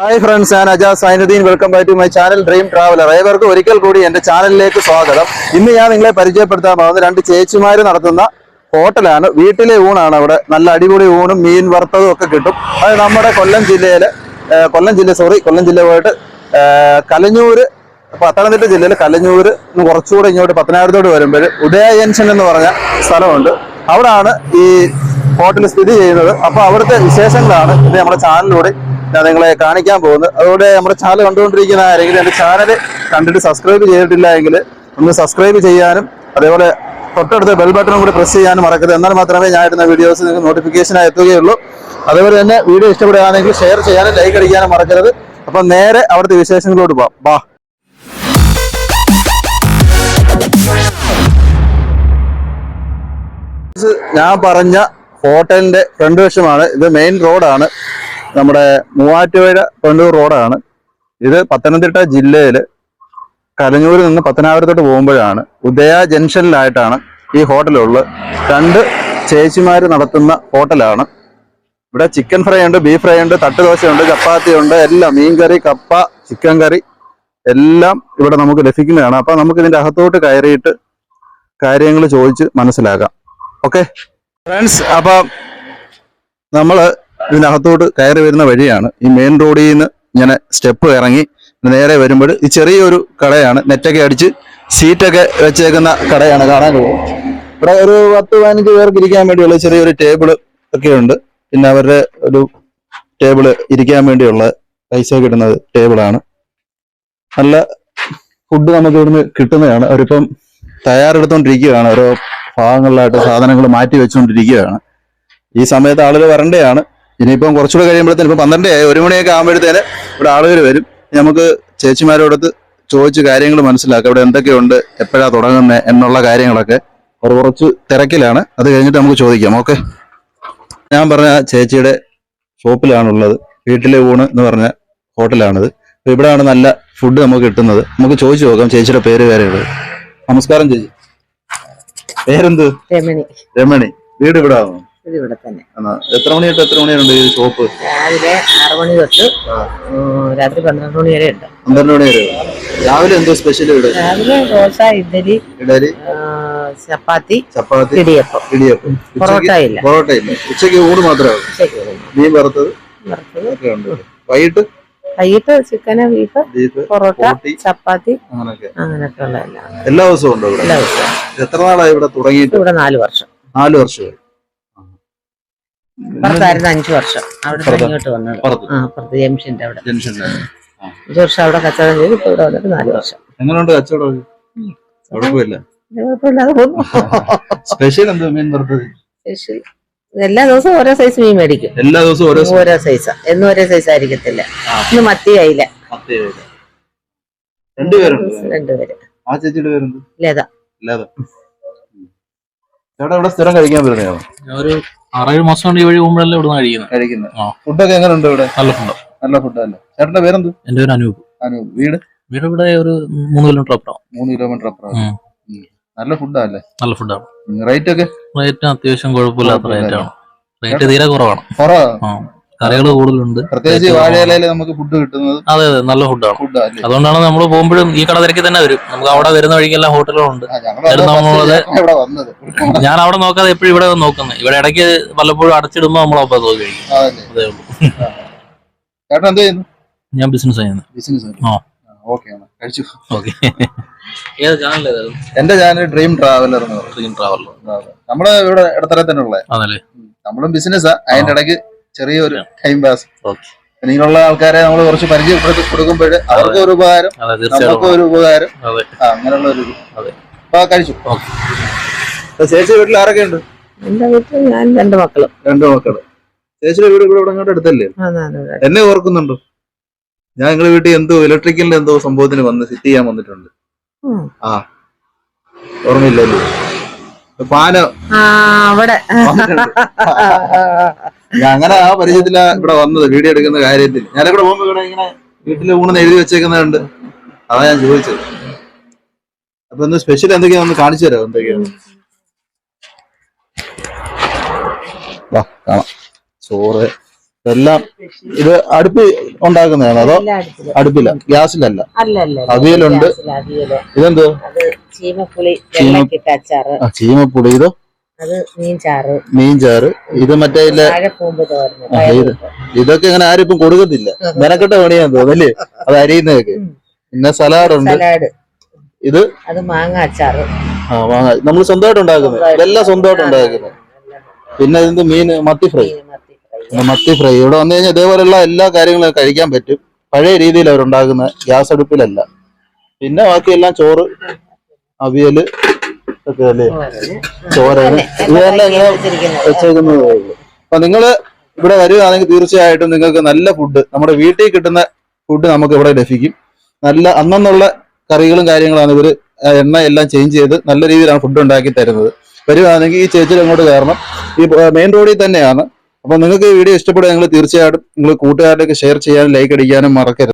Hi friends ഞാൻ Ajas Sainudheen welcome back to my channel dream traveller ഏവർക്ക് ഒരിക്കൽ കൂടി എന്റെ ചാനലിലേക്ക് സ്വാഗതം. ഇന്ന് ഞാൻ നിങ്ങളെ പരിചയപ്പെടുത്താൻ പോകുന്നത് രണ്ട് ചേച്ചിമാർ നടത്തുന്ന ഹോട്ടലാണ്. വീട്ടിലെ ഊണാണ് അവിടെ. നല്ല അടിപൊളി ഊണും മീൻ വറുത്തതും ഒക്കെ കിട്ടും. അത് നമ്മുടെ കൊല്ലം ജില്ലയിൽ കൊല്ലം ജില്ല സോറി കൊല്ലം ജില്ല പോയിട്ട് കലഞ്ഞൂർ പത്തനംതിട്ട ജില്ലയിൽ കലഞ്ഞൂര് കുറച്ചുകൂടെ ഇങ്ങോട്ട് പത്തനായിരത്തോട് വരുമ്പോൾ ഉദയ ജംഗ്ഷൻ എന്ന് പറഞ്ഞ സ്ഥലമുണ്ട്. അവിടാണ് ഈ ഹോട്ടൽ സ്ഥിതി ചെയ്യുന്നത്. അപ്പോൾ അവിടുത്തെ വിശേഷങ്ങളാണ് ഇത് നമ്മുടെ ചാനലിലൂടെ ഞാൻ നിങ്ങളെ കാണിക്കാൻ പോകുന്നത്. അതുകൊണ്ട് നമ്മുടെ ചാനൽ കണ്ടുകൊണ്ടിരിക്കുന്ന ആരെങ്കിലും എന്റെ ചാനൽ കണ്ടിട്ട് സബ്സ്ക്രൈബ് ചെയ്തിട്ടില്ല എങ്കിൽ ഒന്ന് സബ്സ്ക്രൈബ് ചെയ്യാനും അതേപോലെ തൊട്ടടുത്ത ബെൽ ബട്ടണും കൂടി പ്രസ് ചെയ്യാനും മറക്കരുത്. എന്നാൽ മാത്രമേ ഞാൻ ഇടുന്ന വീഡിയോസ് നിങ്ങൾക്ക് നോട്ടിഫിക്കേഷനായി എത്തുകയുള്ളൂ. അതേപോലെ തന്നെ വീഡിയോ ഇഷ്ടപ്പെടുകയാണെങ്കിൽ ഷെയർ ചെയ്യാനും ലൈക്ക് അടിക്കാനും മറക്കരുത്. അപ്പം നേരെ അവിടുത്തെ വിശേഷങ്ങളോട് പോവാം. ബാ. ഞാൻ പറഞ്ഞ ഹോട്ടലിന്റെ ഫ്രണ്ട് വശമാണ്. ഇത് മെയിൻ റോഡാണ് നമ്മുടെ മൂവാറ്റുപുഴ തൊണ്ടൂർ റോഡാണ്. ഇത് പത്തനംതിട്ട ജില്ലയിൽ കലഞ്ഞൂരിൽ നിന്ന് പത്തനാപുരത്തോട്ട് പോകുമ്പോഴാണ് ഉദയ ജംഗ്ഷനിലായിട്ടാണ് ഈ ഹോട്ടലുള്ളത്. രണ്ട് ചേച്ചിമാർ നടത്തുന്ന ഹോട്ടലാണ്. ഇവിടെ ചിക്കൻ ഫ്രൈ ഉണ്ട് ബീഫ് ഫ്രൈ ഉണ്ട് തട്ടുദോശയുണ്ട് ചപ്പാത്തി ഉണ്ട് എല്ലാം മീൻകറി കപ്പ ചിക്കൻ കറി എല്ലാം ഇവിടെ നമുക്ക് ലഭിക്കുന്നതാണ്. അപ്പം നമുക്ക് ഇതിന്റെ അകത്തോട്ട് കയറിയിട്ട് കാര്യങ്ങൾ ചോദിച്ച് മനസ്സിലാക്കാം. ഓക്കെ? ഫ്രണ്ട്സ് അപ്പം നമ്മൾ ഇതിനകത്തോട്ട് കയറി വരുന്ന വഴിയാണ്. ഈ മെയിൻ റോഡിൽ നിന്ന് ഇങ്ങനെ സ്റ്റെപ്പ് ഇറങ്ങി നേരെ വരുമ്പോൾ ഈ ചെറിയൊരു കടയാണ്. നെറ്റൊക്കെ അടിച്ച് സീറ്റൊക്കെ വെച്ചേക്കുന്ന കടയാണ് കാണാൻ പോകും ഇവിടെ ഒരു പത്ത് പതിനഞ്ച് പേർക്ക് ഇരിക്കാൻ വേണ്ടിയുള്ള ചെറിയൊരു ടേബിൾ ഒക്കെ ഉണ്ട്. പിന്നെ അവരുടെ ഒരു ടേബിൾ ഇരിക്കാൻ വേണ്ടിയുള്ള പൈസ കിട്ടുന്നത് ടേബിളാണ് നല്ല ഫുഡ് നമുക്ക് ഇവിടുന്ന് കിട്ടുന്നതാണ്. അവരിപ്പം തയ്യാറെടുത്തോണ്ടിരിക്കുകയാണ്. ഓരോ ഭാഗങ്ങളിലായിട്ട് സാധനങ്ങൾ മാറ്റി വെച്ചുകൊണ്ടിരിക്കുകയാണ് ഈ സമയത്ത് ആളുകൾ വരണ്ടയാണ്. ഇനിയിപ്പം കുറച്ചുകൂടെ കഴിയുമ്പോഴത്തേന് ഇപ്പം പന്ത്രണ്ട് ഒരു മണിയൊക്കെ ആകുമ്പോഴത്തേന് ഇവിടെ ആളുകൾ വരും. നമുക്ക് ചേച്ചിമാരോടത്ത് ചോദിച്ച് കാര്യങ്ങൾ മനസ്സിലാക്കുക ഇവിടെ എന്തൊക്കെയുണ്ട്? എപ്പോഴാണ് തുടങ്ങുന്നത് എന്നുള്ള കാര്യങ്ങളൊക്കെ അവർ കുറച്ച് തിരക്കിലാണ്. അത് കഴിഞ്ഞിട്ട് നമുക്ക് ചോദിക്കാം. ഓക്കെ. ഞാൻ പറഞ്ഞ ചേച്ചിയുടെ ഷോപ്പിലാണുള്ളത്. വീട്ടിലെ ഊണ് എന്ന് പറഞ്ഞ ഹോട്ടലാണിത്. അപ്പൊ ഇവിടെയാണ് നല്ല ഫുഡ് നമുക്ക് കിട്ടുന്നത്. നമുക്ക് ചോദിച്ചു നോക്കാം ചേച്ചിയുടെ പേര് കാര്യങ്ങൾ നമസ്കാരം ചേച്ചി. പേരെന്ത്? രമണി. രമണി. വീട് ഇവിടെ ആണോ ഇത് ഇവിടെ തന്നെ? എത്ര മണി തൊട്ട് എത്ര മണിയുണ്ട് ഈ ഷോപ്പ്? രാവിലെ ആറ് മണി തൊട്ട് രാത്രി പന്ത്രണ്ട് മണി വരെ ഉണ്ട്. പന്ത്രണ്ട് മണി വരെ. രാവിലെ എന്തോ സ്പെഷ്യൽ ഇവിടെ? രാവിലെ ദോശ ഇഡ്ഡലി ഇഡലി ചപ്പാത്തി ചപ്പാത്തി ഇടിയപ്പം. ഇടിയപ്പം. പൊറോട്ട ഇല്ല. പൊറോട്ട ഇല്ല. ഉച്ചയ്ക്ക് ഊണ് മാത്രമേ. മീൻ വറുത്തത്? വറുത്തത്. ഉണ്ട്. വൈകിട്ട്? വൈകിട്ട് ചിക്കന് ബീഫ് പൊറോട്ട ചപ്പാത്തി അങ്ങനെയൊക്കെ. അങ്ങനെയൊക്കെ ഉള്ള എല്ലാം. എല്ലാ ദിവസവും ഉണ്ടോ ഇവിടെ? എല്ലാ ദിവസവും. എത്ര നാളായി ഇവിടെ തുടങ്ങിയിട്ട്? ഇവിടെ നാല് വർഷം. നാല് വർഷമായി. പുറത്തായിരുന്നു അഞ്ചു വർഷം. അവിടെ? ഇങ്ങോട്ട് വന്നത്. പുറത്ത്. ആ പുറത്ത് ജംഗ്ഷന്റെ അവിടെ. അഞ്ചു വർഷം അവിടെ കച്ചവടം ചെയ്ത് ഇപ്പൊ ഇവിടെ വന്നിട്ട് നാല് വർഷം. എങ്ങനെയുണ്ട് കച്ചവടം? കുഴപ്പമില്ല. ഇത് കുഴപ്പമില്ലാതെ പോകുന്നു. സ്പെഷ്യൽ എന്തോ മീൻ വറുത്തത്? സ്പെഷ്യൽ എല്ലാ ദിവസവും ഓരോ സൈസ് മീൻ മേടിക്കും. എല്ലാ ദിവസവും ഓരോ ഓരോ സൈസാ എന്നും ഒരേ സൈസ് ആയിരിക്കത്തില്ല. ഇന്ന് മത്തി ആയില്ല. രണ്ടുപേരും ആ ചേച്ചിയുടെ പേരെന്ത്? ലത. ലത. ചേട്ടാ ഇവിടെ സ്ഥിരം കഴിക്കാൻ വരുന്നതാണ്? ഒരു ആറേഴ് മാസം കൊണ്ട് ഈ വഴി പോകുമ്പോഴല്ലേ ഇവിടുന്ന് കഴിക്കുന്നത്. കഴിക്കുന്നത്. ഫുഡൊക്കെ എങ്ങനെയുണ്ട് ഇവിടെ? നല്ല ഫുഡ്. നല്ല ഫുഡ് ഫുഡല്ലേ ചേട്ടന്റെ പേരെന്ത്? എന്റെ പേര് അനൂപ്. അനൂപ്. വീട്? വീട് ഇവിടെ ഒരു മൂന്ന് കിലോമീറ്റർ അപ്പുറം. മൂന്ന് കിലോമീറ്റർ അപ്പുറം. നല്ല ഫുഡല്ലേ? നല്ല ഫുഡാണ്. റേറ്റ് ഒക്കെ? റേറ്റ് അത്യാവശ്യം കുഴപ്പമില്ലാത്ത റേറ്റ് ആണ് റേറ്റ് തീരെ കുറവാണ്. കുറവാണ് കറികൾ കൂടുതലുണ്ട്. പ്രത്യേകിച്ച് നമുക്ക് ഫുഡ് കിട്ടുന്നത് അതെ അതെ നല്ല ഫുഡാണ് അതുകൊണ്ടാണ് നമ്മൾ പോകുമ്പോഴും ഈ കട തിരക്കി തന്നെ വരും. നമുക്ക് അവിടെ വരുന്ന വഴിക്കെല്ലാം ഹോട്ടലുകളുണ്ട് ഞാൻ അവിടെ നോക്കാതെ എപ്പോഴും ഇവിടെ നോക്കുന്നത് ഇവിടെ ഇടയ്ക്ക് വല്ലപ്പോഴും അടച്ചിടുമ്പോൾ നമ്മളൊപ്പം നോക്കി കഴിക്കും. അതേ ഉള്ളൂ. ചേട്ടൻ എന്ത് ചെയ്യുന്നു? ഞാൻ ബിസിനസ് ചെയ്യുന്നു. ബിസിനസ് ആ. ഓക്കെ കഴിച്ചു. ഓക്കെ ഏത് ചാനൽ ഏതായാലും എന്റെ channel dream traveller dream traveller നമ്മൾ ഇവിടെ ഇടത്തരത്തിനുള്ള നമ്മളും ബിസിനസ്സാ അതിന്റെ ഇടയ്ക്ക് ചെറിയൊരു ടൈം പാസ് ഓക്കെ ഇങ്ങനെയുള്ള ആൾക്കാരെ നമ്മൾ കുറച്ച് പരിചയപ്പെടുത്തി കൊടുക്കുമ്പോൾ അവർക്ക് ഒരു ഉപകാരം നമുക്കും ഒരു ഉപകാരം. അതെ. അങ്ങനെയുള്ള ഒരു. അപ്പൊ കഴിച്ചു. ചേച്ചി വീട്ടിൽ ആരൊക്കെ ഉണ്ട് എന്റെ വീട്ടിൽ ഞാൻ രണ്ട് മക്കൾ. രണ്ട് മക്കൾ. ചേച്ചിയുടെ വീട് ഇവിടെ ഇവിടെ അങ്ങോട്ട് അടുത്തല്ലേ എന്നെ ഓർക്കുന്നുണ്ടോ? ഞാൻ നിങ്ങളെ വീട്ടിൽ എന്തോ ഇലക്ട്രിക്കലിന്റെ എന്തോ സംഭവത്തിന് വന്ന് സിറ്റ് ചെയ്യാൻ വന്നിട്ടുണ്ട്. ആ. ഓർമ്മയില്ലല്ലോ പാന ആ അവിടെ. അങ്ങനെ ആ പരിചയത്തിലാ ഇവിടെ വന്നത് വീഡിയോ എടുക്കുന്ന കാര്യത്തിൽ. ഞാനിവിടെ പോകുമ്പോ ഇവിടെ ഇങ്ങനെ വീട്ടിലെ ഊണെന്ന് എഴുതി വെച്ചേക്കുന്നുണ്ട് അതാ ഞാൻ ചോദിച്ചത്. അപ്പൊ ഒന്ന് സ്പെഷ്യൽ എന്തൊക്കെയാ ഒന്ന് കാണിച്ചു തരാം എന്തൊക്കെയാണ്? വാ കാണാം. ചോറ് എല്ലാം ഇത് അടുപ്പ് ഉണ്ടാക്കുന്നതാണ് അതോ. അടുപ്പില്ല ഗ്യാസിലല്ല. അവിയലുണ്ട്. ഇതെന്തോ? ചീമപ്പുളി ചീമപ്പുളി. ഇതോ? അത് മീൻ ചാറ് മീൻ ചാറ് ഇത് മറ്റേ ഇതൊക്കെ ഇങ്ങനെ ആരും ഇപ്പം കൊടുക്കത്തില്ല. മെനക്കെട്ട പണിയാന്ന് തോന്നല്ലേ അത് അരിയുന്നതൊക്കെ. പിന്നെ സലാഡ് ഉണ്ട് സലാഡ്. ഇത്? അത് മാങ്ങ അച്ചാറ്. ആ മാങ്ങ. നമ്മൾ സ്വന്തമായിട്ട് ഉണ്ടാക്കുന്നത്. ഇതെല്ലാം സ്വന്തമായിട്ട് ഉണ്ടാക്കുന്നത്. പിന്നെ ഇതിന്റെ മീൻ മത്തി ഫ്രൈ. മത്തി ഫ്രൈ. പിന്നെ മത്തി ഫ്രൈ. ഇവിടെ വന്നു കഴിഞ്ഞാൽ ഇതേപോലെയുള്ള എല്ലാ കാര്യങ്ങളും കഴിക്കാൻ പറ്റും. പഴയ രീതിയിൽ അവരുണ്ടാക്കുന്ന ഗ്യാസ് അടുപ്പിലല്ല. പിന്നെ ബാക്കിയെല്ലാം ചോറ് അവിയൽ ഒക്കെ അല്ലേ തോരന്. ചോരന് ഇതെല്ലാം ഇങ്ങനെ വെച്ചിരിക്കുന്നത്. വെച്ചേക്കുന്നതേ ഉള്ളൂ അപ്പൊ നിങ്ങൾ ഇവിടെ വരികയാണെങ്കിൽ തീർച്ചയായിട്ടും നിങ്ങൾക്ക് നല്ല ഫുഡ് നമ്മുടെ വീട്ടിൽ കിട്ടുന്ന ഫുഡ് നമുക്ക് ഇവിടെ ലഭിക്കും. നല്ല അന്നുള്ള കറികളും കാര്യങ്ങളാണ് ഇവർ എണ്ണ എല്ലാം ചേഞ്ച് ചെയ്ത് നല്ല രീതിയിലാണ് ഫുഡ് ഉണ്ടാക്കി തരുന്നത്. വരുവാണെങ്കിൽ ഈ ചേച്ചിയിൽ അങ്ങോട്ട് കയറണം. ഈ മെയിൻ റോഡിൽ തന്നെയാണ്. അപ്പൊ നിങ്ങൾക്ക് ഈ വീഡിയോ ഇഷ്ടപ്പെടുക നിങ്ങൾ തീർച്ചയായിട്ടും നിങ്ങൾ കൂട്ടുകാരിലേക്ക് ഷെയർ ചെയ്യാനും ലൈക്ക് അടിക്കാനും മറക്കരുത്.